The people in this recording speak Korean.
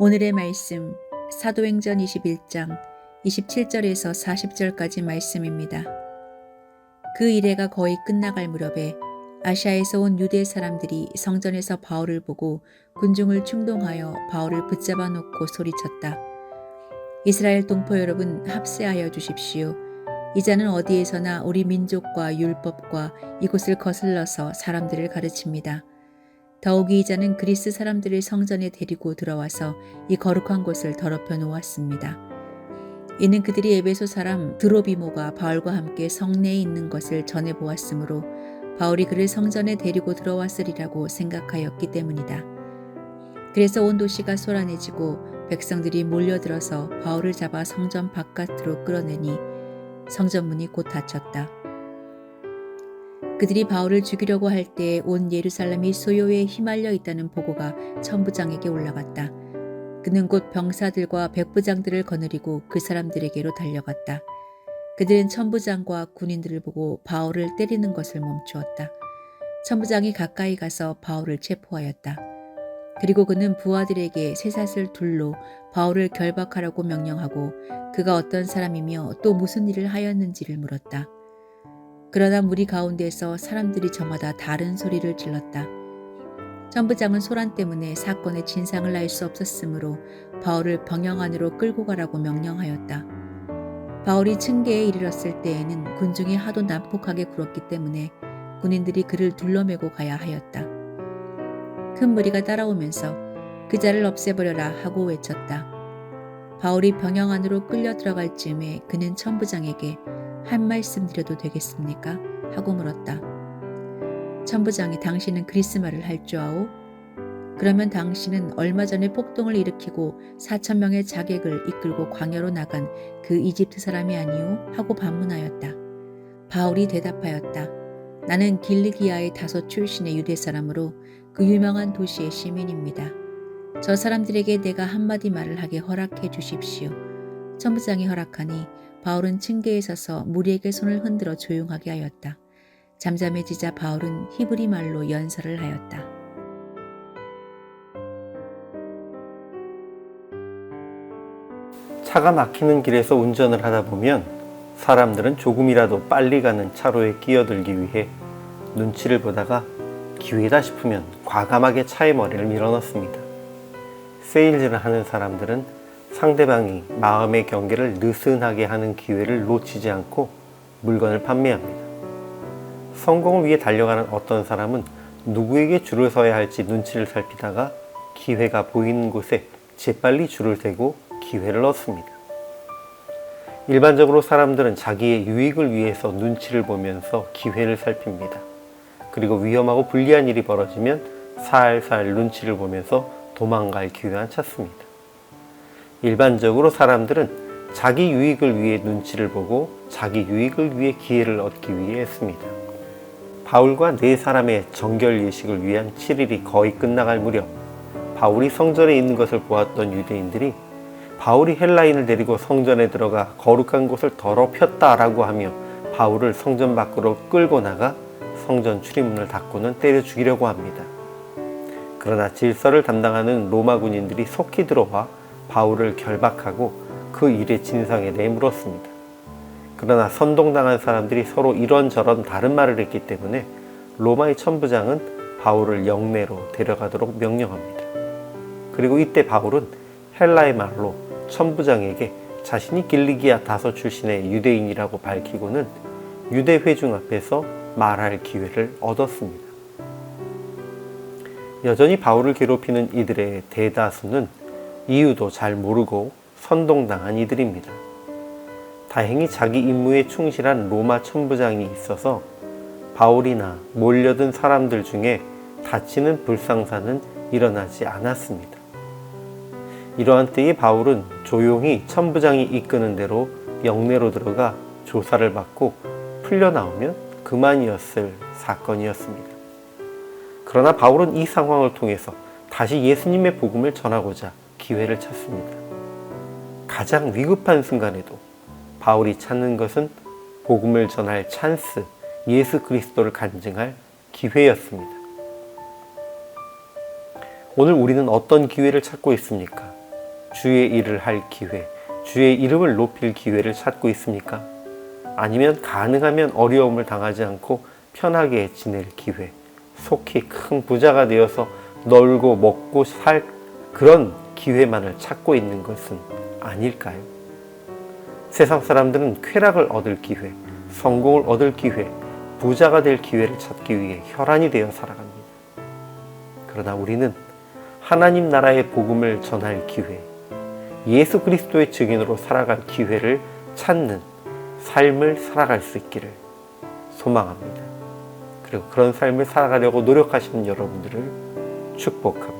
오늘의 말씀 사도행전 21장 27절에서 40절까지 말씀입니다. 그 이래가 거의 끝나갈 무렵에 아시아에서 온 유대 사람들이 성전에서 바울을 보고 군중을 충동하여 바울을 붙잡아 놓고 소리쳤다. 이스라엘 동포 여러분 합세하여 주십시오. 이자는 어디에서나 우리 민족과 율법과 이곳을 거슬러서 사람들을 가르칩니다. 더욱이 이자는 그리스 사람들을 성전에 데리고 들어와서 이 거룩한 곳을 더럽혀 놓았습니다. 이는 그들이 에베소 사람 드로비모가 바울과 함께 성내에 있는 것을 전해 보았으므로 바울이 그를 성전에 데리고 들어왔으리라고 생각하였기 때문이다. 그래서 온 도시가 소란해지고 백성들이 몰려들어서 바울을 잡아 성전 바깥으로 끌어내니 성전문이 곧 닫혔다. 그들이 바울을 죽이려고 할 때 온 예루살렘이 소요에 휘말려 있다는 보고가 천부장에게 올라갔다. 그는 곧 병사들과 백부장들을 거느리고 그 사람들에게로 달려갔다. 그들은 천부장과 군인들을 보고 바울을 때리는 것을 멈추었다. 천부장이 가까이 가서 바울을 체포하였다. 그리고 그는 부하들에게 쇠사슬 둘로 바울을 결박하라고 명령하고 그가 어떤 사람이며 또 무슨 일을 하였는지를 물었다. 그러나 무리 가운데서 사람들이 저마다 다른 소리를 질렀다. 천부장은 소란 때문에 사건의 진상을 알 수 없었으므로 바울을 병영 안으로 끌고 가라고 명령하였다. 바울이 층계에 이르렀을 때에는 군중이 하도 난폭하게 굴었기 때문에 군인들이 그를 둘러매고 가야 하였다. 큰 무리가 따라오면서 그 자를 없애버려라 하고 외쳤다. 바울이 병영 안으로 끌려 들어갈 즈음에 그는 천부장에게 한 말씀 드려도 되겠습니까? 하고 물었다. 천부장이 당신은 그리스말을 할 줄 아오? 그러면 당신은 얼마 전에 폭동을 일으키고 4천 명의 자객을 이끌고 광야로 나간 그 이집트 사람이 아니오? 하고 반문하였다. 바울이 대답하였다. 나는 길리기아의 다섯 출신의 유대 사람으로 그 유명한 도시의 시민입니다. 저 사람들에게 내가 한마디 말을 하게 허락해 주십시오. 천부장이 허락하니 바울은 층계에 서서 무리에게 손을 흔들어 조용하게 하였다. 잠잠해지자 바울은 히브리 말로 연설을 하였다. 차가 막히는 길에서 운전을 하다 보면 사람들은 조금이라도 빨리 가는 차로에 끼어들기 위해 눈치를 보다가 기회다 싶으면 과감하게 차의 머리를 밀어넣습니다. 세일즈를 하는 사람들은 상대방이 마음의 경계를 느슨하게 하는 기회를 놓치지 않고 물건을 판매합니다. 성공을 위해 달려가는 어떤 사람은 누구에게 줄을 서야 할지 눈치를 살피다가 기회가 보이는 곳에 재빨리 줄을 세고 기회를 얻습니다. 일반적으로 사람들은 자기의 유익을 위해서 눈치를 보면서 기회를 살핍니다. 그리고 위험하고 불리한 일이 벌어지면 살살 눈치를 보면서 도망갈 기회만 찾습니다. 일반적으로 사람들은 자기 유익을 위해 눈치를 보고 자기 유익을 위해 기회를 얻기 위해 했습니다. 바울과 네 사람의 정결 예식을 위한 7일이 거의 끝나갈 무렵 바울이 성전에 있는 것을 보았던 유대인들이 바울이 헬라인을 데리고 성전에 들어가 거룩한 곳을 더럽혔다라고 하며 바울을 성전 밖으로 끌고 나가 성전 출입문을 닫고는 때려 죽이려고 합니다. 그러나 질서를 담당하는 로마 군인들이 속히 들어와 바울을 결박하고 그 일의 진상에 대해 물었습니다. 그러나 선동당한 사람들이 서로 이런저런 다른 말을 했기 때문에 로마의 천부장은 바울을 영내로 데려가도록 명령합니다. 그리고 이때 바울은 헬라의 말로 천부장에게 자신이 길리기아 다섯 출신의 유대인이라고 밝히고는 유대 회중 앞에서 말할 기회를 얻었습니다. 여전히 바울을 괴롭히는 이들의 대다수는 이유도 잘 모르고 선동당한 이들입니다. 다행히 자기 임무에 충실한 로마 천부장이 있어서 바울이나 몰려든 사람들 중에 다치는 불상사는 일어나지 않았습니다. 이러한 때에 바울은 조용히 천부장이 이끄는 대로 영내로 들어가 조사를 받고 풀려 나오면 그만이었을 사건이었습니다. 그러나 바울은 이 상황을 통해서 다시 예수님의 복음을 전하고자 기회를 찾습니다. 가장 위급한 순간에도 바울이 찾는 것은 복음을 전할 찬스, 예수 그리스도를 간증할 기회였습니다. 오늘 우리는 어떤 기회를 찾고 있습니까? 주의 일을 할 기회, 주의 이름을 높일 기회를 찾고 있습니까? 아니면 가능하면 어려움을 당하지 않고 편하게 지낼 기회, 속히 큰 부자가 되어서 놀고 먹고 살 그런 기회만을 찾고 있는 것은 아닐까요? 세상 사람들은 쾌락을 얻을 기회, 성공을 얻을 기회, 부자가 될 기회를 찾기 위해 혈안이 되어 살아갑니다. 그러나 우리는 하나님 나라의 복음을 전할 기회, 예수 그리스도의 증인으로 살아갈 기회를 찾는 삶을 살아갈 수 있기를 소망합니다. 그리고 그런 삶을 살아가려고 노력하시는 여러분들을 축복합니다.